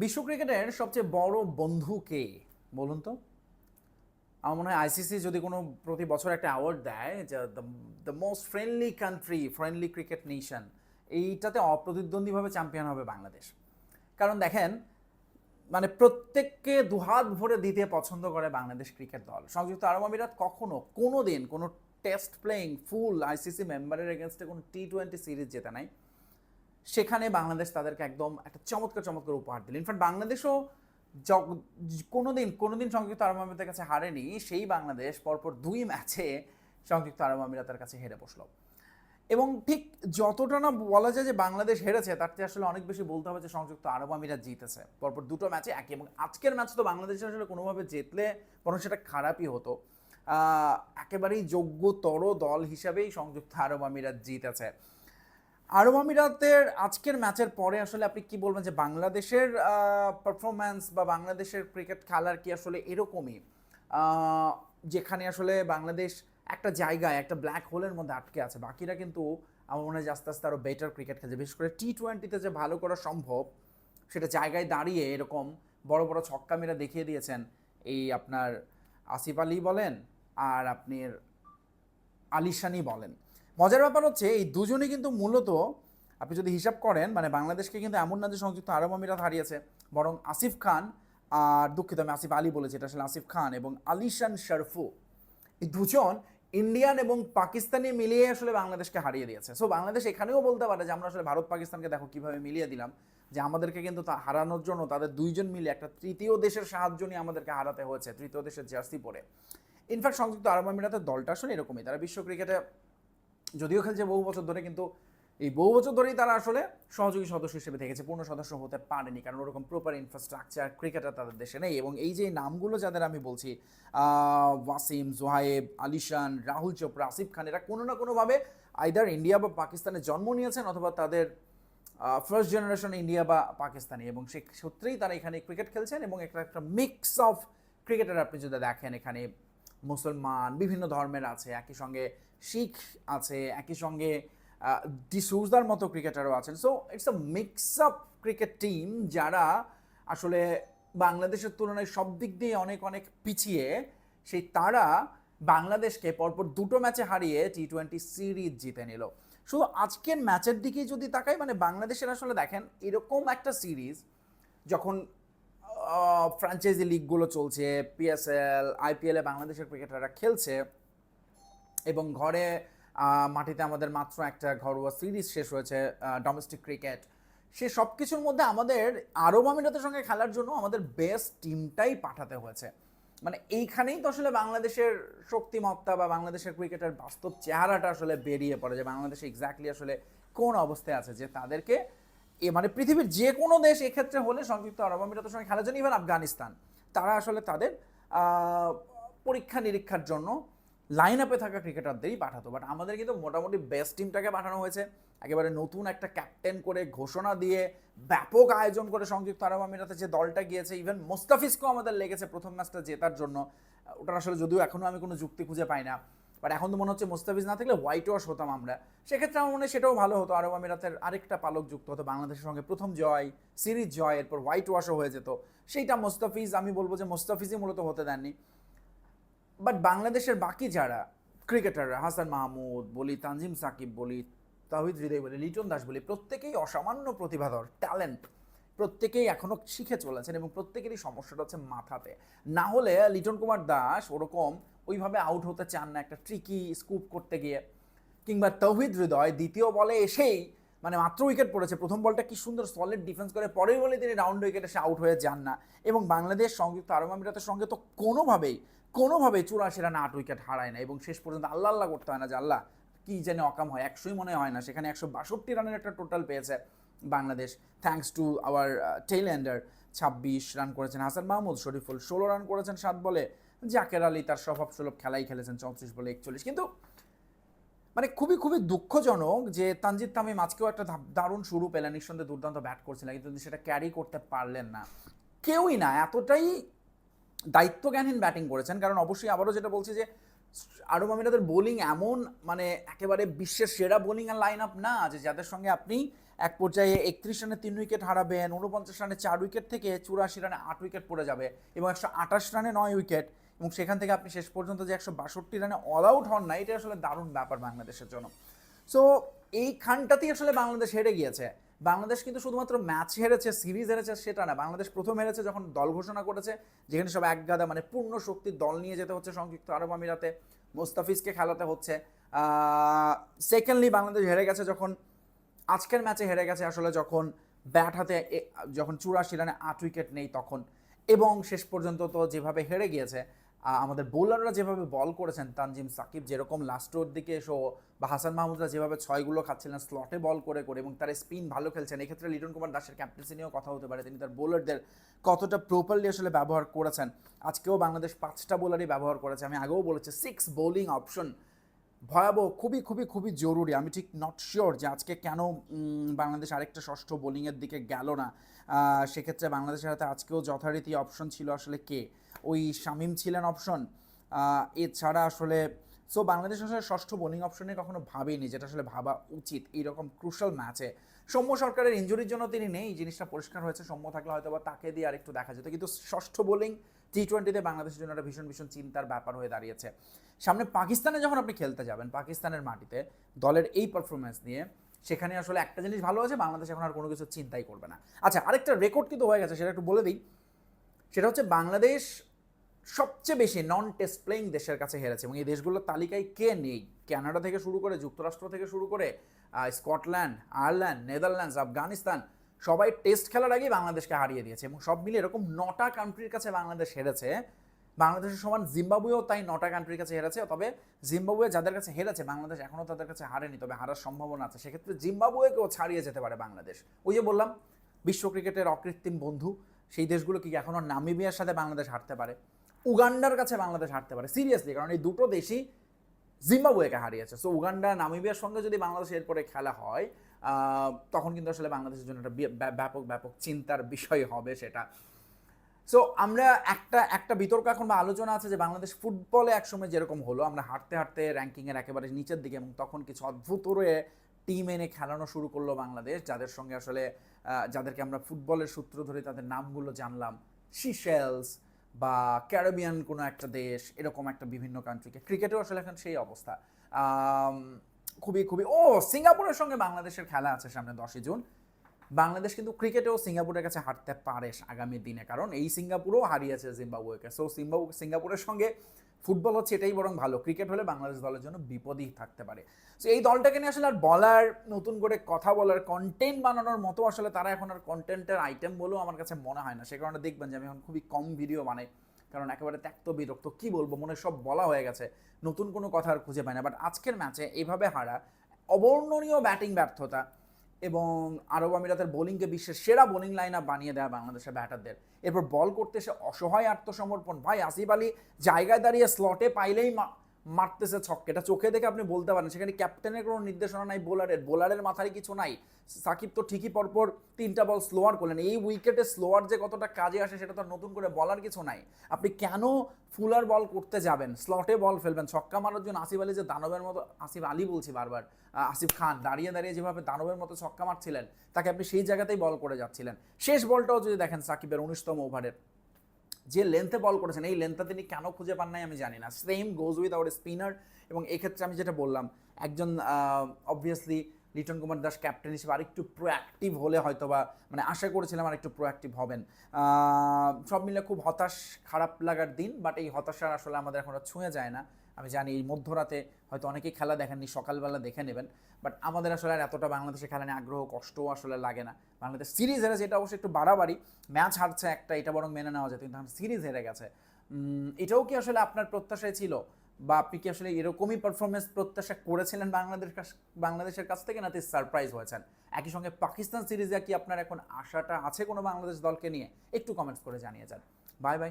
বিশ্ব ক্রিকেটের সবচেয়ে বড় বন্ধু কে? বলুন তো। আমার মনে হয় আইসিসি যদি কোনো প্রতি বছর একটা অ্যাওয়ার্ড দেয়, যে the most friendly country friendly cricket nation এইটাতে অপ্রতিদ্বন্দ্বীভাবে চ্যাম্পিয়ন হবে বাংলাদেশ। কারণ দেখেন মানে প্রত্যেককে দুহাত ভরে দিতে পছন্দ করে বাংলাদেশ ক্রিকেট দল। সংযুক্ত আরব আমিরাত কখনো, কোনো দিন কোনো টেস্ট প্লেয়িং ফুল আইসিসি মেম্বারের এগেনস্টে কোনো টি টোয়েন্টি সিরিজ জেতে নাই। সেখানে বাংলাদেশ তাদেরকে একদম একটা চমৎকার চমৎকার উপহার দিল। ইনফ্যাক্ট বাংলাদেশও কোনোদিন কোনোদিন সংযুক্ত আরব আমিরাতের কাছে হারেনি, সেই বাংলাদেশ পরপর দুই ম্যাচে সংযুক্ত আরব আমিরাতের কাছে হেরে বসল। এবং ঠিক যতটা না বলা যায় যে বাংলাদেশ হেরেছে, তার চেয়ে আসলে অনেক বেশি বলতে হবে যে সংযুক্ত আরব আমিরাত জিতেছে। পরপর দুটো ম্যাচে একই, এবং আজকের ম্যাচ তো বাংলাদেশ আসলে কোনোভাবে জিতলে বরং সেটা খারাপই হতো। একেবারেই যোগ্যতর দল হিসাবেই সংযুক্ত আরব আমিরাত জিতেছে। আরব আমিরাতের আজকের ম্যাচের পরে আসলে আপনি কি বলবেন যে বাংলাদেশের পারফরম্যান্স বা বাংলাদেশের ক্রিকেট খেলার কি আসলে এরকমই? যেখানে আসলে বাংলাদেশ একটা জায়গায়, একটা ব্ল্যাক হোলের মধ্যে আটকে আছে। বাকিরা কিন্তু আমার মনে হয় আস্তে আস্তে আরও বেটার ক্রিকেট খেলছে। বিশেষ করে টি টোয়েন্টিতে যে ভালো করা সম্ভব, সেটা জায়গায় দাঁড়িয়ে এরকম বড় বড় ছক্কা মেরা দেখিয়ে দিয়েছেন। এই আপনার আসিফ আলী বলেন আর আপনি আলিশানি বলেন। মজার ব্যাপার হচ্ছে এই দুজনই কিন্তু মূলত, আপনি যদি হিসাব করেন মানে বাংলাদেশকে কিন্তু এমন না যে সংযুক্ত আরব আমিরাত হারিয়েছে, বরং আসিফ খান আর দুঃখিত, আমি আসিফ আলী বলেছি, এটা আসলে আসিফ খান এবং আলিশান শরফু, এই দুজন ইন্ডিয়ান এবং পাকিস্তানি মিলিয়ে আসলে বাংলাদেশকে হারিয়ে দিয়েছে। সো বাংলাদেশ এখানেও বলতে পারে যে আমরা আসলে ভারত পাকিস্তানকে দেখো কীভাবে মিলিয়ে দিলাম, যে আমাদেরকে কিন্তু তা হারানোর জন্য তাদের দুইজন মিলে একটা তৃতীয় দেশের সাহায্য নিয়ে আমাদেরকে হারাতে হয়েছে, তৃতীয় দেশের জার্সি পরে। ইনফ্যাক্ট সংযুক্ত আরব আমিরাতের দলটা আসলে এরকমই, তারা বিশ্ব ক্রিকেটে যদিও খেলছে বহু বছর ধরে, কিন্তু এই বহু বছর ধরেই তারা আসলে সহযোগী সদস্য হিসেবে থেকেছে, পূর্ণ সদস্য হতে পারেনি, কারণ ওরকম প্রপার ইনফ্রাস্ট্রাকচার ক্রিকেটার তাদের দেশে নেই। এবং এই যে নামগুলো যাদের আমি বলছি ওয়াসিম, জোহায়েব, আলিশান, রাহুল চোপড়া, আসিফ খান, এরা কোনো না কোনোভাবে আইদার ইন্ডিয়া বা পাকিস্তানে জন্ম নিয়েছেন অথবা তাদের ফার্স্ট জেনারেশন ইন্ডিয়া বা পাকিস্তানি। এবং সে সূত্রেই তারা এখানে ক্রিকেট খেলছেন এবং একটা একটা মিক্স অফ ক্রিকেটার আপনি যদি দেখেন এখানে, মুসলমান, বিভিন্ন ধর্মের আছে। একই সঙ্গে শিখ আছে, একই সঙ্গে ডিসুজদার মতো ক্রিকেটারও আছেন। So it's a mix up cricket team যারা আসলে বাংলাদেশের তুলনায় সব দিক দিয়ে অনেক অনেক পিছিয়ে। সেই তারা বাংলাদেশকে পরপর দুটো ম্যাচে হারিয়ে টি টোয়েন্টি সিরিজ জিতে নিল। শুধু আজকের ম্যাচের দিকে যদি তাকাই মানে বাংলাদেশের আসলে দেখেন, এরকম একটা সিরিজ যখন ফ্র্যাঞ্চাইজি লিগগুলো চলছে পিএসএল আইপিএলে বাংলাদেশের ক্রিকেটাররা খেলছে এবং ঘরে মাটিতে আমাদের মাত্র একটা ঘরোয়া সিরিজ শেষ হয়েছে ডোমেস্টিক ক্রিকেট সে সব কিছুর মধ্যে আমাদের আরব আমিরাতের সঙ্গে খেলার জন্য আমাদের বেস্ট টিমটাই পাঠাতে হয়েছে। মানে এইখানেই তো আসলে বাংলাদেশের শক্তিমত্তা বা বাংলাদেশের ক্রিকেটের বাস্তব চেহারাটা আসলে বেরিয়ে পড়ে যে বাংলাদেশ এক্স্যাক্টলি আসলে কোন অবস্থায় আছে যে তাদেরকে এ মানে পৃথিবীর যে কোনো দেশ এক্ষেত্রে হলে সংযুক্ত আরব আমিরাতের সঙ্গে খেলার জন্য ইভেন আফগানিস্তান। তারা আসলে তাদের পরীক্ষা নিরীক্ষার জন্য লাইন আপে থাকা ক্রিকেটারদেরই পাঠাতো বাট আমাদের কিন্তু মোটামুটি বেস্ট টিমটাকে পাঠানো হয়েছে। একেবারে নতুন একটা ক্যাপ্টেন করে ঘোষণা দিয়ে ব্যাপক আয়োজন করে সংযুক্ত আরব আমিরাতে যে দলটা গিয়েছে ইভেন মোস্তাফিজকেও আমাদের লেগেছে প্রথম ম্যাচটা জেতার জন্য। ওটার আসলে যদিও এখনও আমি কোনো যুক্তি খুঁজে পাই না বাট এখন তো মনে হচ্ছে মোস্তাফিজ না থাকলে হোয়াইট ওয়াশ হতাম আমরা। সেক্ষেত্রে আমার মনে সেটাও ভালো হতো, আরব আমিরাতের আরেকটা পালক যুক্ত হতো, বাংলাদেশের সঙ্গে প্রথম জয় সিরিজ জয়, এরপর হোয়াইট ওয়াশও হয়ে যেত। সেইটা মোস্তাফিজ, আমি বলব যে মোস্তাফিজই মূলত হতে দেননি। বাট বাংলাদেশের বাকি যারা ক্রিকেটাররা হাসান মাহমুদ বলি, তানজিম সাকিব বলি, তাহিদ হৃদয় বলি, লিটন দাস বলি, প্রত্যেকেই অসামান্য প্রতিভাধর ট্যালেন্ট প্রত্যেকেই এখনও শিখে চলেছেন এবং প্রত্যেকেরই সমস্যাটা হচ্ছে মাথাতে। না হলে লিটন কুমার দাস ওরকম ওইভাবে আউট হতে চান না, একটা ট্রিকি স্কুপ করতে গিয়ে। কিংবা তৌহিদ হৃদয় দ্বিতীয় বলে এসেই মানে মাত্র উইকেট পড়েছে, প্রথম বলটা কি সুন্দর সলিড ডিফেন্স করে, পরের বলে তিনি রাউন্ড উইকেটে সে আউট হয়ে যান না। এবং বাংলাদেশ সংযুক্ত আরব আমিরাতের সঙ্গে তো কোনোভাবেই কোনোভাবেই চুরাশি রানে আট উইকেট হারায় না এবং শেষ পর্যন্ত আল্লাহ আল্লাহ করতে হয় না যে আল্লাহ কী জানে অকাম হয়, একশোই মনে হয় না। সেখানে একশো বাষট্টি রানের একটা টোটাল পেয়েছে Bangladesh. Thanks to our tailender ছাব্বিশ রান করেছেন হাসান মাহমুদ, শরীফুল ষোলো রান করেছেন সাত বলে। জাকের আলী তার স্বভাব সুলভ খেলাই খেলেছেন চৌত্রিশ বলে একচল্লিশ। কিন্তু মানে খুবই খুবই দুঃখজনক যে তানজিদ তামিম আজকেও একটা দারুণ শুরু পেলেন, নিঃসন্দেহে দুর্দান্ত ব্যাট করছিলেন, কিন্তু সেটা ক্যারি করতে পারলেন না। কেউই না, এতটাই দায়িত্বজ্ঞানহীন ব্যাটিং করেছেন। কারণ অবশ্যই আবারও যেটা বলছি যে, আরব আমিরাতের বোলিং এমন মানে একেবারে বিশ্বের সেরা বোলিং আর লাইন আপ না যে, যাদের সঙ্গে আপনি এক পর্যায়ে একত্রিশ রানে তিন উইকেট হারাবেন, উনপঞ্চাশ রানে চার উইকেট থেকে চুরাশি রানে আট উইকেট পড়ে যাবে এবং একশো আঠাশ রানে নয় উইকেট এবং সেখান থেকে আপনি শেষ পর্যন্ত যে একশো বাষট্টি রানে অল আউট হন না এটা আসলে দারুণ ব্যাপার বাংলাদেশের জন্য। সো এইখানটাতেই আসলে বাংলাদেশ হেরে গিয়েছে। বাংলাদেশ কিন্তু শুধুমাত্র ম্যাচ হেরেছে, সিরিজ হেরেছে, সেটা না। বাংলাদেশ প্রথম হেরেছে যখন দল ঘোষণা করেছে, যেখানে সব এক গাদা মানে পূর্ণ শক্তির দল নিয়ে যেতে হচ্ছে সংযুক্ত আরব আমিরাতে, মোস্তাফিজকে খেলাতে হচ্ছে। সেকেন্ডলি বাংলাদেশ হেরে গেছে যখন, আজকের ম্যাচে হেরে গেছে আসলে যখন ব্যাট হাতে যখন চুরাশি রানে আট উইকেট নেই তখন। এবং শেষ পর্যন্ত তো যেভাবে হেরে গিয়েছে আমাদের বোলাররা যেভাবে বল করেছেন, তানজিম সাকিব যেরকম লাস্টোর দিকে এসো বা হাসান মাহমুদরা যেভাবে ছয়গুলো খাচ্ছিলেন স্লটে বল করে করে এবং তার স্পিন ভালো খেলছেন, এক্ষেত্রে লিটন কুমার দাসের ক্যাপ্টেন্সি নিয়েও কথা হতে পারে। তিনি তার বোলারদের কতটা প্রপারলি আসলে ব্যবহার করেছেন। আজকেও বাংলাদেশ পাঁচটা বোলারই ব্যবহার করেছে। আমি আগেও বলেছি সিক্স বোলিং অপশন ভয়াবহ, খুবই খুবই খুবই জরুরি। আমি ঠিক নট শিওর যে আজকে কেন বাংলাদেশ আরেকটা ষষ্ঠ বোলিংয়ের দিকে গেল না। সেক্ষেত্রে বাংলাদেশের হাতে আজকেও যথারীতি অপশন ছিল আসলে কে? ওই শামিম ছিলেন অপশন এছাড়া আসলে সো বাংলাদেশ আসলে ষষ্ঠ বোলিং অপশনে কখনো ভাবেনি, যেটা আসলে ভাবা উচিত, এইরকম ক্রুশাল ম্যাচে সৌম্য সরকারের ইঞ্জুরির জন্য তিনি নেই জিনিসটা পরিষ্কার হয়েছে, সৌম্য থাকলে হয়তো বা তাকে দিয়ে আরেকটু দেখা যেত, কিন্তু ষষ্ঠ বোলিং টি টোয়েন্টিতে বাংলাদেশের জন্য একটা ভীষণ ভীষণ চিন্তার ব্যাপার হয়ে দাঁড়িয়েছে। সামনে পাকিস্তানে যখন আপনি খেলতে যাবেন, পাকিস্তানের মাটিতে দলের এই পারফরমেন্স নিয়ে, সেখানে আসলে একটা জিনিস ভালো আছে, বাংলাদেশ এখন আর কোনো কিছু চিন্তাই করবে না। আচ্ছা আরেকটা রেকর্ড কিন্তু হয়ে গেছে, সেটা একটু বলে দিই। সেটা হচ্ছে বাংলাদেশ সবচেয়ে বেশি নন টেস্ট প্লেইং দেশের কাছে হেরেছে এবং এই দেশগুলোর তালিকায় কে নেই? কানাডা থেকে শুরু করে, যুক্তরাষ্ট্র থেকে শুরু করে স্কটল্যান্ড, আয়ারল্যান্ড, নেদারল্যান্ডস, আফগানিস্তান সবাই টেস্ট খেলার আগেই বাংলাদেশকে হারিয়ে দিয়েছে এবং সব মিলে এরকম নটা কান্ট্রির কাছে বাংলাদেশ হেরেছে। বাংলাদেশের সমান জিম্বাবুয়েও তাই নটা কান্ট্রির কাছে হেরেছে, তবে জিম্বাবুয়ে যাদের কাছে হেরেছে, বাংলাদেশ এখনও তাদের কাছে হারেনি, তবে হারার সম্ভাবনা আছে। সেক্ষেত্রে জিম্বাবুয়েকেও ছাড়িয়ে যেতে পারে বাংলাদেশ। ওই যে বললাম, বিশ্ব ক্রিকেটের অকৃত্রিম বন্ধু, সেই দেশগুলো কি এখনও নামিবিয়ার সাথে বাংলাদেশ হারতে পারে? উগান্ডার কাছে বাংলাদেশ হারতে পারে সিরিয়াসলি কারণ এই দুটো দেশই জিম্বাবুয়েকে হারিয়েছে। সো উগান্ডা, নামিবিয়ার সঙ্গে যদি বাংলাদেশ এরপরে খেলা হয় তখন কিন্তু আসলে বাংলাদেশের জন্য একটা ব্য- ব্য- ব্যাপক ব্যাপক চিন্তার বিষয় হবে সেটা। সো আমরা একটা একটা বিতর্ক এখন বা আলোচনা আছে যে বাংলাদেশ ফুটবলে একসময় যেরকম হলো, আমরা হাঁটতে হাঁটতে র্যাঙ্কিংয়ের একেবারে নিচের দিকে এবং তখন কিছু অদ্ভুত টিম এনে খেলানো শুরু করল বাংলাদেশ, যাদের সঙ্গে আসলে যাদেরকে আমরা ফুটবলের সূত্র ধরে তাদের নামগুলো জানলাম সিশেলস বা ক্যারেবিয়ান কোনো একটা দেশ, এরকম একটা বিভিন্ন কান্ট্রিকে ক্রিকেটেও আসলে এখন সেই অবস্থা। খুবই খুবই, ও, সিঙ্গাপুরের সঙ্গে বাংলাদেশের খেলা আছে সামনে দশই জুন। বাংলাদেশ কিন্তু ক্রিকেটেও সিঙ্গাপুরের কাছে হারতে পারে আগামী দিনে। কারণ এই সিঙ্গাপুরও হারিয়েছে জিম্বাবুয়েকে। সো সিম্বাবু, সিঙ্গাপুরের সঙ্গে ফুটবল হচ্ছে এটাই বরং ভালো। ক্রিকেট হলে বাংলাদেশ দলের জন্য বিপদই থাকতে পারে। সো এই দলটাকে নিয়ে আসলে আর বলার, নতুন করে কথা বলার কন্টেন্ট বানানোর মতো আসলে তারা এখন আর কন্টেন্টের আইটেম বলেও আমার কাছে মনে হয় না। সে কারণে দেখবেন যে আমি এখন খুবই কম ভিডিও বানাই। কারণ একেবারে ত্যক্ত বিরক্ত, কি বলব? মনে সব বলা হয়ে গেছে। নতুন কোনো কথা আর খুঁজে পায় না। বাট আজকের ম্যাচে এইভাবে হারা, অবর্ণনীয় ব্যাটিং ব্যর্থতা এবং আরব আমিরাতের বোলিংকে বিশ্বের সেরা বোলিং লাইন আপ বানিয়ে দেয় বাংলাদেশের ব্যাটারদের। এরপর বল করতে এসে অসহায় আত্মসমর্পণ। ভাই, আসিফ আলী জায়গায় দাঁড়িয়ে স্লটে পাইলেই মারতেছে ছক্কে। এটা চোখে দেখে আপনি বলতে পারেন। সেখানে ক্যাপ্টেনের কোনো নির্দেশনা নাই, বোলারের। বোলারের মাথায় কিছু নাই। সাকিব তো ঠিকই পরপর তিনটা বল স্লোয়ার করলেন। এই উইকেটে স্লোয়ার যে কতটা কাজে আসে, সেটা তো নতুন করে বলার কিছু নাই। আপনি কেন ফুলার বল করতে যাবেন? স্লটে বল ফেলবেন। ছক্কা মারার জন্য আসিফ আলী যে দানবের মতো, আসিফ আলী বলছি বারবার আসিফ খান, দাঁড়িয়ে দাঁড়িয়ে যেভাবে দানবের মতো ছক্কা মারছিলেন, তাকে আপনি সেই জায়গাতেই বল করে যাচ্ছিলেন। শেষ বলটাও যদি দেখেন সাকিবের উনিশতম ওভারের যে লেন্থে বল করেছেন, এই লেন্থটা তিনি কেন খুঁজে পান নাই আমি জানি না। Same goes with our spinner এবং এক্ষেত্রে আমি যেটা বললাম, একজন অবভিয়াসলি লিটন কুমার দাস ক্যাপ্টেন হিসেবে আরেকটু প্রোঅ্যাক্টিভ হলে হয়তো বা মানে আশা করেছিলাম আরেকটু প্রোঅ্যাক্টিভ হবেন। সব মিলে খুব হতাশ, খারাপ লাগার দিন বাট এই হতাশার আসলে আমাদের এখন ছুঁয়ে যায় না। আমি জানি এই মধ্যরাতে হয়তো অনেকেই খেলা দেখেননি, সকালবেলা দেখে নেবেন বাট আমাদের আসলে আর এতটা বাংলাদেশে খেলা নিয়ে আগ্রহ, কষ্টও আসলে লাগে না। বাংলাদেশ সিরিজ হেরেছে এটা অবশ্যই একটু বাড়াবাড়ি, ম্যাচ হারছে একটা, এটা বরং মেনে নেওয়া যেত কিন্তু সিরিজ হেরে গেছে। এটাও কি আসলে আপনার প্রত্যাশায় ছিল? বা আপনি কি আসলে এরকমই পারফরমেন্স প্রত্যাশা করেছিলেন বাংলাদেশ বাংলাদেশের কাছ থেকে নাকি সারপ্রাইজ হয়েছেন? একই সঙ্গে পাকিস্তান সিরিজে কি আপনার এখন আশাটা আছে কোনো বাংলাদেশ দলকে নিয়ে? একটু কমেন্টস করে জানিয়ে যান। Bye bye